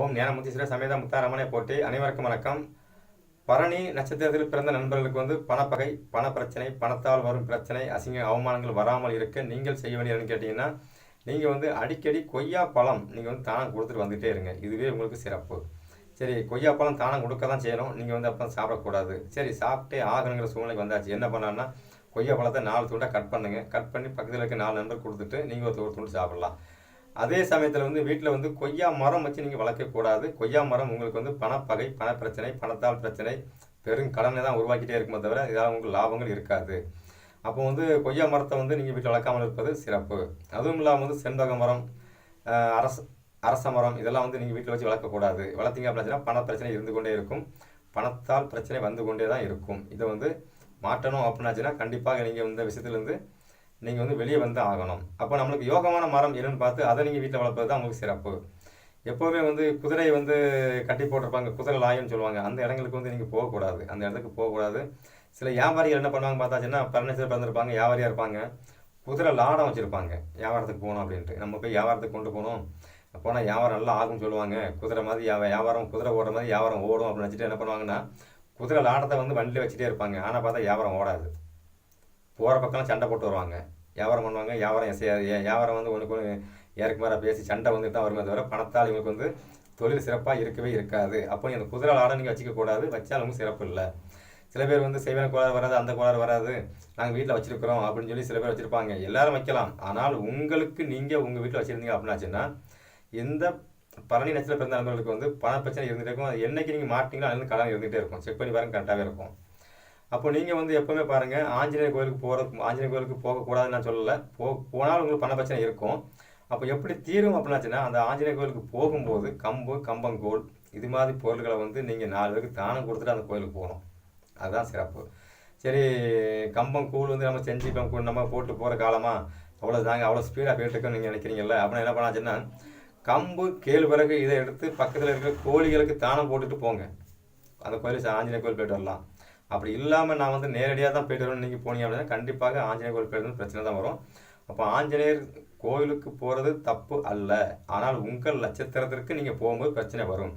ஓம் ஞானமுத்தீஸ்வர சமேத முத்தாரமனை போட்டி அனைவருக்கும் வணக்கம். பரணி நட்சத்திரத்தில் பிறந்த நண்பர்களுக்கு வந்து பணப்பகை பண பிரச்சனை பணத்தால் வரும் பிரச்சனை அசிங்க அவமானங்கள் வராமல் இருக்க நீங்கள் செய்ய வேண்டியதுன்னு கேட்டிங்கன்னா நீங்கள் வந்து அடிக்கடி கொய்யா பழம் நீங்கள் வந்து தானம் கொடுத்துட்டு வந்துகிட்டே இருங்க. இதுவே உங்களுக்கு சிறப்பு. சரி கொய்யா பழம் தானம் கொடுக்க தான் செய்யணும். நீங்கள் வந்து அப்போ சாப்பிடக்கூடாது. சரி சாப்பிட்டே ஆகணுங்கிற சூழ்நிலைக்கு வந்தாச்சு. என்ன பண்ணான்னா கொய்யா பழத்தை நாலு துண்டாக கட் பண்ணுங்கள் கட் பண்ணி பக்கத்தில் இருக்க நாலு நண்பர் கொடுத்துட்டு நீங்கள் ஒரு ஒரு துண்டு சாப்பிட்லாம். அதே சமயத்தில் வந்து வீட்டில் வந்து கொய்யா மரம் வச்சு நீங்கள் வளர்க்கக்கூடாது கொய்யா மரம் உங்களுக்கு வந்து பணப்பகை பணப்பிரச்சனை பணத்தால் பிரச்சனை பெரும் கடனை தான் உருவாக்கிட்டே இருக்குமே தவிர இதால் உங்களுக்கு லாபங்கள் இருக்காது. அப்போ வந்து கொய்யா மரத்தை வந்து நீங்கள் வீட்டில் வளர்க்காமல் இருப்பது சிறப்பு. அதுவும் இல்லாமல் வந்து செண்பக மரம் அரச அரச மரம் இதெல்லாம் வந்து நீங்கள் வீட்டில் வச்சு வளர்க்கக்கூடாது வளர்த்தீங்க அப்படின்னா பண பிரச்சனை இருந்து கொண்டே இருக்கும். பணத்தால் பிரச்சனை வந்து கொண்டே தான் இருக்கும். இதை வந்து மாற்றணும் அப்படின்னாச்சுன்னா கண்டிப்பாக நீங்கள் இந்த விஷயத்துலேருந்து நீங்கள் வந்து வெளியே வந்து ஆகணும். அப்போ நம்மளுக்கு யோகமான மரம் என்னன்னு பார்த்து அதை நீங்கள் வீட்டில் வளர்ப்பது தான் உங்களுக்கு சிறப்பு. எப்போவுமே வந்து குதிரை வந்து கட்டி போட்டிருப்பாங்க. குதிரை லாயம்னு சொல்லுவாங்க. அந்த இடங்களுக்கு வந்து நீங்கள் போகக்கூடாது. அந்த இடத்துக்கு போகக்கூடாது. சில வியாபாரிகள் என்ன பண்ணுவாங்க பார்த்தாச்சுன்னா பர்னிச்சர் பிறந்திருப்பாங்க வியாபாரியாக இருப்பாங்க. குதிரை லாடம் வச்சுருப்பாங்க. வியாபாரத்துக்கு போகணும் அப்படின்ட்டு. நம்ம போய் வியாபாரத்துக்கு கொண்டு போகணும். போனால் வியாபாரம் நல்லா ஆகும்னு சொல்லுவாங்க. குதிரை மாதிரி வியாபாரம் குதிரை ஓடுற மாதிரி வியாபாரம் ஓடும் அப்படின்னு வச்சுட்டு என்ன பண்ணுவாங்கன்னா குதிரை லாடத்தை வந்து வண்டியில் வச்சுட்டே இருப்பாங்க. ஆனால் பார்த்தா வியாபாரம் ஓடாது. போகிற பக்கம்லாம் சண்டை போட்டு வருவாங்க. வியாபாரம் பண்ணுவாங்க. வியாபாரம் எசையாது வியாபாரம் வந்து ஒன்றுக்கு ஒன்று மாதிரி பேசி சண்டை வந்துட்டு தான் வருமே தவிர பணத்தால் இவங்களுக்கு வந்து தொழில் சிறப்பாக இருக்கவே இருக்காது. அப்போ அந்த குதிரை ஆடை நீங்கள் வச்சுக்க கூடாது. வச்சாலும் சிறப்பு இல்லை. சில பேர் வந்து செய்வன கோளாறு வராது அந்த கோளாறு வராது. நாங்கள் வீட்டில் வச்சுருக்கிறோம் அப்படின்னு சொல்லி சில பேர் வச்சுருப்பாங்க. எல்லாரும் வைக்கலாம். ஆனால் உங்களுக்கு நீங்கள் உங்கள் வீட்டில் வச்சுருந்தீங்க அப்படின்னாச்சுன்னா எந்த பரணி நட்சத்திர பிறந்த நண்பர்களுக்கு வந்து பண பிரச்சனை இருந்துகிட்டே இருக்கும். அது என்றைக்கு நீங்கள் மாட்டிங்களோ அதுலேருந்து கடன் இருந்துகிட்டே இருக்கும். செக் பண்ணி பாருங்க கரெக்டாகவே இருக்கும். அப்போ நீங்கள் வந்து எப்போவுமே பாருங்கள் ஆஞ்சநேயர் கோயிலுக்கு போகிறதுக்கு ஆஞ்சநேயர் கோயிலுக்கு போகக்கூடாதுன்னு நான் சொல்லலை. போ போனாலும் உங்களுக்கு பண பிரச்சனை இருக்கும். அப்போ எப்படி தீரும் அப்படின்னாச்சுன்னா அந்த ஆஞ்சநேயர் கோயிலுக்கு போகும்போது கம்பு கம்பங்கோல் இது மாதிரி பொருள்களை வந்து நீங்கள் நாலு பேருக்கு தானம் கொடுத்துட்டு அந்த கோயிலுக்கு போகணும். அதுதான் சிறப்பு. சரி கம்பம் கூழ் வந்து நம்ம செஞ்சு இப்போ நம்ம போட்டு போகிற காலமாக அவ்வளோ தாங்க அவ்வளோ ஸ்பீடாக போயிட்டு இருக்கோம்னு நீங்கள் நினைக்கிறீங்கல்ல? அப்படின்னா என்ன பண்ணாச்சுன்னா கம்பு கேழ்வரகு இதை எடுத்து பக்கத்தில் இருக்கிற கோழிகளுக்கு தானம் போட்டுட்டு போங்க. அந்த கோயில் ஆஞ்சநேயர் கோயில் போயிட்டு வரலாம். அப்படி இல்லாமல் நான் வந்து நேரடியாக தான் போயிட்டு வரணும் நீங்கள் போனீங்க அப்படின்னா கண்டிப்பாக ஆஞ்சநேயர் கோயில் போயிட்டு பிரச்சனை தான் வரும். அப்போ ஆஞ்சநேயர் கோயிலுக்கு போகிறது தப்பு அல்ல. ஆனால் உங்கள் நட்சத்திரத்திற்கு நீங்கள் போகும்போது பிரச்சனை வரும்.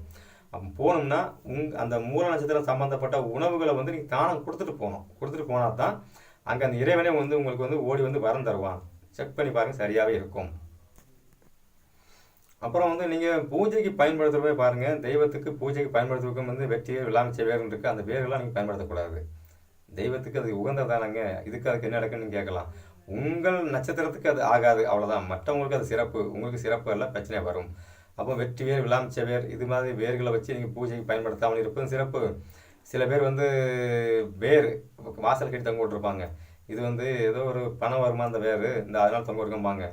அப்போ போகணும்னா உங் அந்த மூல நட்சத்திரம் சம்மந்தப்பட்ட உணவுகளை வந்து நீங்கள் தானம் கொடுத்துட்டு போகணும். கொடுத்துட்டு போனால் தான் அங்கே அந்த இறைவனே வந்து உங்களுக்கு வந்து ஓடி வந்து வரம் தருவான். செக் பண்ணி பாருங்கள் சரியாகவே இருக்கும். அப்புறம் வந்து நீங்கள் பூஜைக்கு பயன்படுத்துகிறவே பாருங்கள் தெய்வத்துக்கு பூஜைக்கு பயன்படுத்துறதுக்கும் வந்து வெற்றியர் விளாமிச்ச வேர்னு இருக்குது அந்த வேர்கள்லாம் நீங்கள் பயன்படுத்தக்கூடாது. தெய்வத்துக்கு அது உகந்ததானங்க. இதுக்கு அதுக்கு என்ன நடக்குன்னு கேட்கலாம். உங்கள் நட்சத்திரத்துக்கு அது ஆகாது. அவ்வளோதான் மற்றவங்களுக்கு அது சிறப்பு. உங்களுக்கு சிறப்பு எல்லாம் பிரச்சனை வரும். அப்போ வெற்றி வேர் விளாமிச்ச வேர் இது மாதிரி வேர்களை வச்சு நீங்கள் பூஜைக்கு பயன்படுத்தாமல் இருப்பதும் சிறப்பு. சில பேர் வந்து வேர் வாசல் கட்டி தங்க விட்டுருப்பாங்க. இது வந்து ஏதோ ஒரு பணம் வருமா அந்த வேர். இந்த அதனால் தொங்க விட்டுருப்பாங்க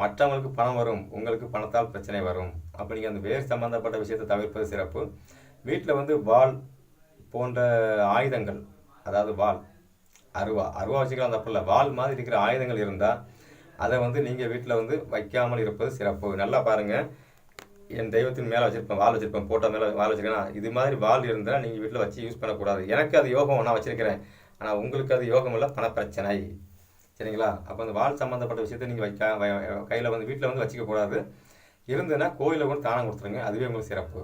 மற்றவங்களுக்கு பணம் வரும் உங்களுக்கு பணத்தால் பிரச்சனை வரும். அப்போ நீங்கள் அந்த வேர் சம்பந்தப்பட்ட விஷயத்தை தவிர்ப்பது சிறப்பு. வீட்டில் வந்து வாள் போன்ற ஆயுதங்கள் அதாவது வாள் அருவா அருவா வச்சுக்கலாம் தப்பு இல்லை. வாள் மாதிரி இருக்கிற ஆயுதங்கள் இருந்தால் அதை வந்து நீங்கள் வீட்டில் வந்து வைக்காமல் இருப்பது சிறப்பு. நல்லா பாருங்கள் என் தெய்வத்தின் மேலே வச்சுருப்பேன் வால் வச்சுருப்பேன் போட்டோ மேலே வால் வச்சுருக்கேன் இது மாதிரி வால் இருந்தால் நீங்கள் வீட்டில் வச்சு யூஸ் பண்ணக்கூடாது. எனக்கு அது யோகம் நான் வச்சுருக்கிறேன். ஆனால் உங்களுக்கு அது யோகம் இல்லை பணப்பிரச்சனை. சரிங்களா? அப்போ அந்த வால் சம்மந்தப்பட்ட விஷயத்தை நீங்கள் வைக்க கையில் வந்து வீட்டில் வந்து வச்சுக்கக்கூடாது இருந்ததுன்னா கோயிலில் கூட தானம் கொடுத்துருங்க. அதுவே உங்களுக்கு சிறப்பு.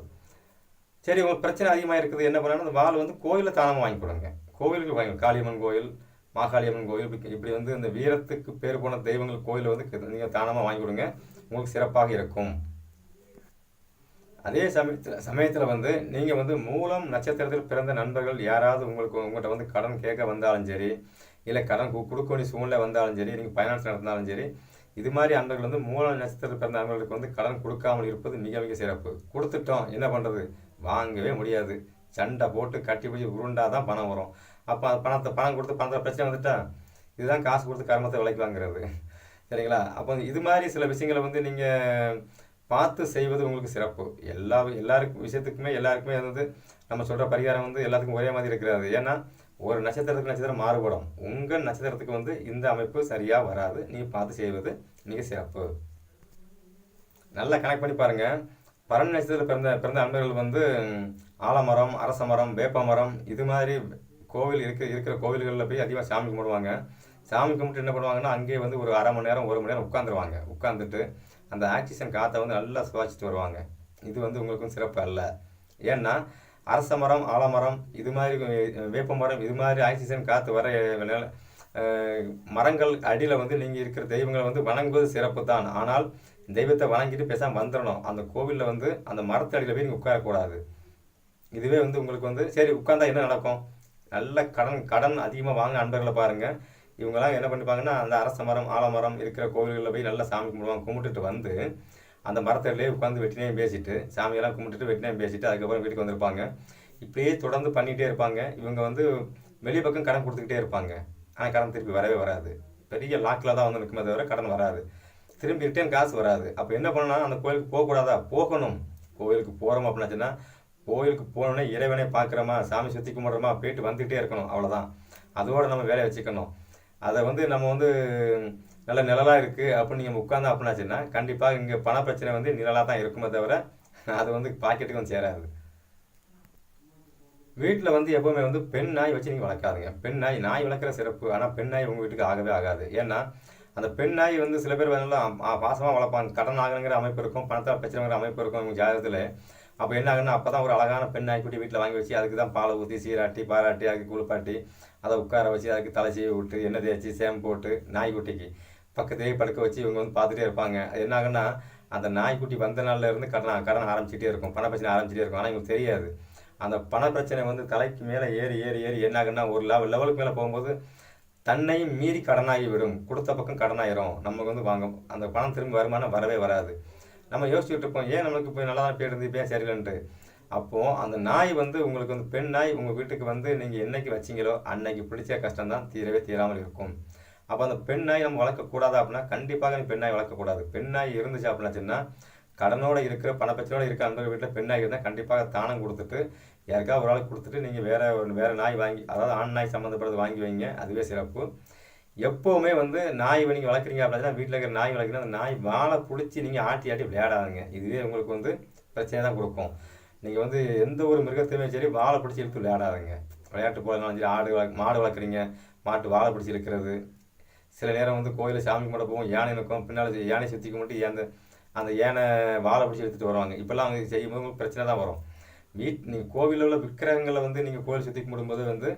சரி உங்களுக்கு பிரச்சனை அதிகமாக இருக்குது என்ன பண்ணணும் அந்த வால் வந்து கோயிலில் தானமாக வாங்கி கொடுங்க. கோயிலுக்கு வாங்கி காளியம்மன் கோயில் மாகாளியம்மன் கோயில் இப்படி இப்படி வந்து இந்த வீரத்துக்கு பேர் போன தெய்வங்கள் கோயிலில் வந்து நீங்கள் தானமாக வாங்கி கொடுங்க. உங்களுக்கு சிறப்பாக இருக்கும். அதே சமயத்தில் சமயத்தில் வந்து நீங்கள் வந்து மூலம் நட்சத்திரத்தில் பிறந்த நண்பர்கள் யாராவது உங்களுக்கு உங்கள்கிட்ட வந்து கடன் கேட்க வந்தாலும் சரி இல்லை கடன் கு- கொடுக்க வேண்டிய சூழ்நிலை வந்தாலும் சரி நீங்கள் ஃபைனான்ஸ் நடந்தாலும் சரி இது மாதிரி அன்பர்கள் வந்து மூல நட்சத்திரத்தில் பிறந்த நண்பர்களுக்கு வந்து கடன் கொடுக்காமல் இருப்பது மிக மிக சிறப்பு. கொடுத்துட்டோம் என்ன பண்ணுறது வாங்கவே முடியாது. சண்டை போட்டு கட்டி பிடிச்சி உருண்டாக தான் பணம் வரும். அப்போ அந்த பணத்தை பணம் கொடுத்து பணத்தில் பிரச்சனை வந்துட்டா இதுதான் காசு கொடுத்து கர்மத்தை விலைக்கு வாங்குறது. சரிங்களா? அப்போ இது மாதிரி சில விஷயங்களை வந்து நீங்கள் பார்த்து செய்வது உங்களுக்கு சிறப்பு. எல்லா எல்லாருக்கும் விஷயத்துக்குமே எல்லாருக்குமே வந்து நம்ம சொல்கிற பரிகாரம் வந்து எல்லாத்துக்கும் ஒரே மாதிரி இருக்கிறது. ஏன்னா ஒரு நட்சத்திரத்துக்கு நட்சத்திரம் மாறுபடும். உங்கள் நட்சத்திரத்துக்கு வந்து இந்த அமைப்பு சரியாக வராது. நீங்கள் பார்த்து செய்வது மிக சிறப்பு. நல்லா கனெக்ட் பண்ணி பாருங்கள் பரண் நட்சத்திரத்தில் பிறந்த பிறந்த அன்பர்கள் வந்து ஆலமரம் அரச மரம் வேப்ப மரம் இது மாதிரி கோவில் இருக்க இருக்கிற கோவில்களில் போய் அதிகமாக சாமி கும்பிடுவாங்க. சாமி கும்பிட்டு என்ன பண்ணுவாங்கன்னா அங்கேயே வந்து ஒரு அரை மணி நேரம் ஒரு மணி நேரம் உட்காந்துருவாங்க உட்காந்துட்டு அந்த ஆக்சிஜன் காற்றை வந்து நல்லா சுவாசிச்சுட்டு வருவாங்க. இது வந்து உங்களுக்கும் சிறப்பு அல்ல. ஏன்னா அரச மரம் ஆலமரம் இது மாதிரி வேப்ப மரம் இது மாதிரி ஆக்சிஜன் காற்று வர மரங்கள் அடியில் வந்து நீங்கள் இருக்கிற தெய்வங்களை வந்து வணங்குவது சிறப்பு தான். ஆனால் தெய்வத்தை வணங்கிட்டு பேசாமல் வந்துடணும் அந்த கோவிலில் வந்து அந்த மரத்தடியில் போய் நீங்கள் உட்காரக்கூடாது. இதுவே வந்து உங்களுக்கு வந்து சரி உட்காந்தா என்ன நடக்கும்? நல்ல கடன் கடன் அதிகமாக வாங்க நண்பர்களை பாருங்கள் இவங்கெல்லாம் என்ன பண்ணிப்பாங்கன்னா அந்த அரச மரம் ஆலமரம் இருக்கிற கோவில்களில் போய் நல்லா சாமி கும்பிடுவாங்க. கும்பிட்டுட்டு வந்து அந்த மரத்திலே உட்காந்து வெட்டினையும் பேசிட்டு சாமியெல்லாம் கும்பிட்டுட்டு வெட்டினையும் பேசிட்டு அதுக்கப்புறம் வீட்டுக்கு வந்திருப்பாங்க. இப்படியே தொடர்ந்து பண்ணிகிட்டே இருப்பாங்க. இவங்க வந்து வெளி பக்கம் கடன் கொடுத்துக்கிட்டே இருப்பாங்க. ஆனால் கடன் திருப்பி வரவே வராது. பெரிய லாக்கில் தான் வந்து நிற்குமே தவிர கடன் வராது. திரும்பி ரிட்டர்ன் காசு வராது. அப்போ என்ன பண்ணலாம்? அந்த கோயிலுக்கு போகக்கூடாதா? போகணும். கோயிலுக்கு போகிறோம் அப்படின்னாச்சுன்னா கோயிலுக்கு போனோடனே இறைவனை பார்க்குறோமா? சாமி சுற்றி கும்பிட்றோமா? போயிட்டு வந்துகிட்டே இருக்கணும். அவ்வளோதான் அதோடு நம்ம வேலையை வச்சுக்கணும். அதை வந்து நம்ம வந்து நல்ல நிழலாக இருக்குது அப்படின்னு நீங்கள் உட்காந்து அப்படின்னாச்சுன்னா கண்டிப்பாக இங்கே பண பிரச்சனை வந்து நிழலாக தான் இருக்குமே தவிர அது வந்து பாக்கெட்டுக்கும் சேராது. வீட்டில் வந்து எப்போவுமே வந்து பெண் நாய் வச்சு நீங்கள் வளர்க்காதுங்க. பெண் நாய் நாய் வளர்க்குற சிறப்பு. ஆனால் பெண் நாய் உங்கள் வீட்டுக்கு ஆகவே ஆகாது. ஏன்னா அந்த பெண் நாய் வந்து சில பேர் வந்து பாசமாக வளர்ப்பாங்க. கடன் ஆகணுங்கிற அமைப்பு இருக்கும். பணத்தால் பிரச்சனைங்கிற அமைப்பு இருக்கும் இவங்க ஜாதகத்தில். அப்போ என்ன ஆகுன்னா அப்போ தான் ஒரு அழகான பெண் நாய்க்குட்டி வீட்டில் வாங்கி வச்சு அதுக்கு தான் பாலை ஊற்றி சீராட்டி பாராட்டி அதுக்கு குளிப்பாட்டி அதை உட்கார வச்சு அதுக்கு தலை சீவி விட்டு எண்ணெய் தேய்ச்சி சேம் போட்டு நாய்க்குட்டிக்கு பக்கத்துலேயே படுக்க வச்சு இவங்க வந்து பார்த்துட்டே இருப்பாங்க. அது என்ன ஆகுன்னா அந்த நாய்க்குட்டி வந்த நாளில் இருந்து கடன் கடன் ஆரம்பிச்சிட்டே இருக்கும். பண பிரச்சனை ஆரம்பிச்சிட்டே இருக்கும். ஆனால் இவங்களுக்கு தெரியாது. அந்த பண பிரச்சனை வந்து தலைக்கு மேலே ஏறி ஏறி ஏறி என்ன ஆகுன்னா ஒரு லெவல் லெவலுக்கு மேலே போகும்போது தன்னையும் மீறி கடனாகி விடும். கொடுத்த பக்கம் கடனாயிரும். நமக்கு வந்து வாங்க அந்த பணம் திரும்ப வருமானம் வரவே வராது. நம்ம யோசிச்சுட்டு இருப்போம் ஏன் நம்மளுக்கு போய் நல்லா தான் போயிட்டு இப்போ ஏன் சரியில்லைன்ட்டு? அப்போது அந்த நாய் வந்து உங்களுக்கு வந்து பெண் நாய் உங்கள் வீட்டுக்கு வந்து நீங்கள் என்னைக்கு வச்சீங்களோ அன்னைக்கு பிடிச்ச கஷ்டம் தான் தீரவே தீராமல் இருக்கும். அப்போ அந்த பெண் நாய் நம்ம வளர்க்கக்கூடாது அப்படின்னா கண்டிப்பாக நீ பெண் நாய் வளர்க்கக்கூடாது பெண் நாய் இருந்துச்சு அப்படின்னாச்சுன்னா கடனோட இருக்கிற பணப்பிரச்சனையோட இருக்க அந்த வீட்டில் பெண் நாய் இருந்தால் கண்டிப்பாக தானம் கொடுத்துட்டு யாருக்காவது ஒரு ஆளுக்கு கொடுத்துட்டு நீங்கள் வேறு வேறு நாய் வாங்கி அதாவது ஆண் நாய் சம்மந்தப்பட்டது வாங்கி வைங்க. அதுவே சிறப்பு. எப்போவுமே வந்து நாய் நீங்கள் வளர்க்குறீங்க அப்படின்னா வீட்டில் இருக்கிற நாய் வளர்க்குறீங்க அந்த நாய் வாழை பிடிச்சி நீங்கள் ஆட்டி ஆட்டி விளையாடாதுங்க. இதுவே உங்களுக்கு வந்து பிரச்சனை தான் கொடுக்கும். நீங்கள் வந்து எந்த ஒரு மிருகத்தையுமே சரி வாழை பிடிச்சி இழுத்து விளையாடாதுங்க. விளையாட்டு போகிறதுனாலும் சரி ஆடு வளர்க்க மாடு வளர்க்குறீங்க மாட்டு வாழை பிடிச்சி இருக்கிறது சில நேரம் வந்து கோயிலில் சாமி கும்பிட போவோம் யானை நிற்கும் பின்னால் யானை சுற்றிக்க மட்டும் அந்த அந்த யானை வாழை பிடிச்சி எடுத்துகிட்டு வருவாங்க. இப்போல்லாம் அவங்க செய்யும்போது பிரச்சனை தான் வரும். வீட் நீங்கள் கோவிலில் உள்ள விக்கிரகங்களை வந்து நீங்கள் கோயில் சுற்றி கும்பிடும்போது வந்து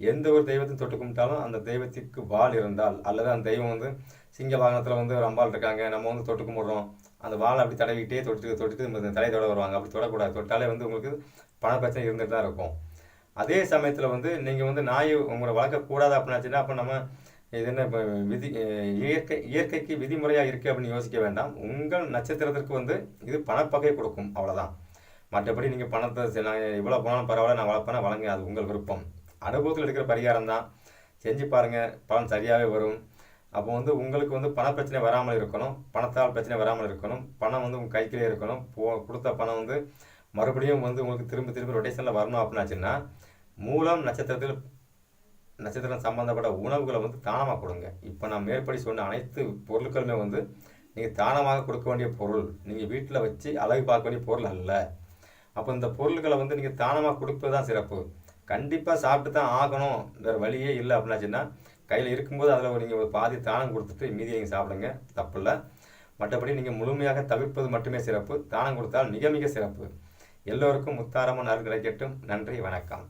எந்த ஒரு தெய்வத்தையும் தொட்டு கும்பிட்டாலும் அந்த தெய்வத்திற்கு வால் இருந்தால் அல்லது அந்த தெய்வம் வந்து சிங்க வாகனத்தில் வந்து ஒரு அம்பாள் இருக்காங்க நம்ம வந்து தொட்டு கும்பிட்றோம். அந்த வாழை அப்படி தடவிக்கிட்டே தொட்டு தொட்டுட்டு இந்த தலையை தொட வருவாங்க. அப்படி தொடக்கூடாது. தொட்டாலே வந்து உங்களுக்கு பண பிரச்சனை இருந்துட்டு தான் இருக்கும். அதே சமயத்தில் வந்து நீங்கள் வந்து நாய் உங்களை வளர்க்கக்கூடாது அப்படின்னாச்சுன்னா அப்போ நம்ம இது என்ன இப்போ விதி இயற்கை இயற்கைக்கு விதிமுறையாக இருக்குது அப்படின்னு யோசிக்க வேண்டாம். உங்கள் நட்சத்திரத்திற்கு வந்து இது பணப்பகை கொடுக்கும் அவ்வளோதான் மற்றபடி நீங்கள் பணத்தை நான் இவ்வளோ போனாலும் பரவாயில்ல நான் வளர்ப்பேனா வழங்க அது உங்கள் விருப்பம். அனுபவத்தில் எடுக்கிற பரிகாரம் தான். செஞ்சு பாருங்கள் பலன் சரியாகவே வரும். அப்போ வந்து உங்களுக்கு வந்து பண பிரச்சனை வராமல் இருக்கணும் பணத்தால் பிரச்சனை வராமல் இருக்கணும் பணம் வந்து உங்கள் கைக்கிலே இருக்கணும். போ கொடுத்த பணம் வந்து மறுபடியும் வந்து உங்களுக்கு திரும்ப திரும்ப ரொட்டேஷனில் வரணும் அப்படின்னாச்சுன்னா மூலம் நட்சத்திரத்தில் நட்சத்திரம் சம்மந்தப்பட்ட உணவுகளை வந்து தானமாக கொடுங்க. இப்போ நான் மேற்படி சொன்ன அனைத்து பொருட்களுமே வந்து நீங்கள் தானமாக கொடுக்க வேண்டிய பொருள். நீங்கள் வீட்டில் வச்சு அழகு பார்க்க வேண்டிய பொருள் அல்ல. அப்போ இந்த பொருட்களை வந்து நீங்கள் தானமாக கொடுப்பது தான் சிறப்பு. கண்டிப்பாக சாப்பிட்டு தான் ஆகணும். வேறு வழியே இல்லை அப்படின்னாச்சுன்னா கையில் இருக்கும்போது அதில் நீங்கள் ஒரு பாதி தானம் கொடுத்துட்டு மீதி நீங்கள் சாப்பிடுங்க. தப்பு இல்லை மற்றபடி நீங்கள் முழுமையாக தவிர்ப்பது மட்டுமே சிறப்பு. தானம் கொடுத்தால் மிக மிக சிறப்பு. எல்லோருக்கும் முத்தாரமான அருள் கிடைக்கட்டும். நன்றி வணக்கம்.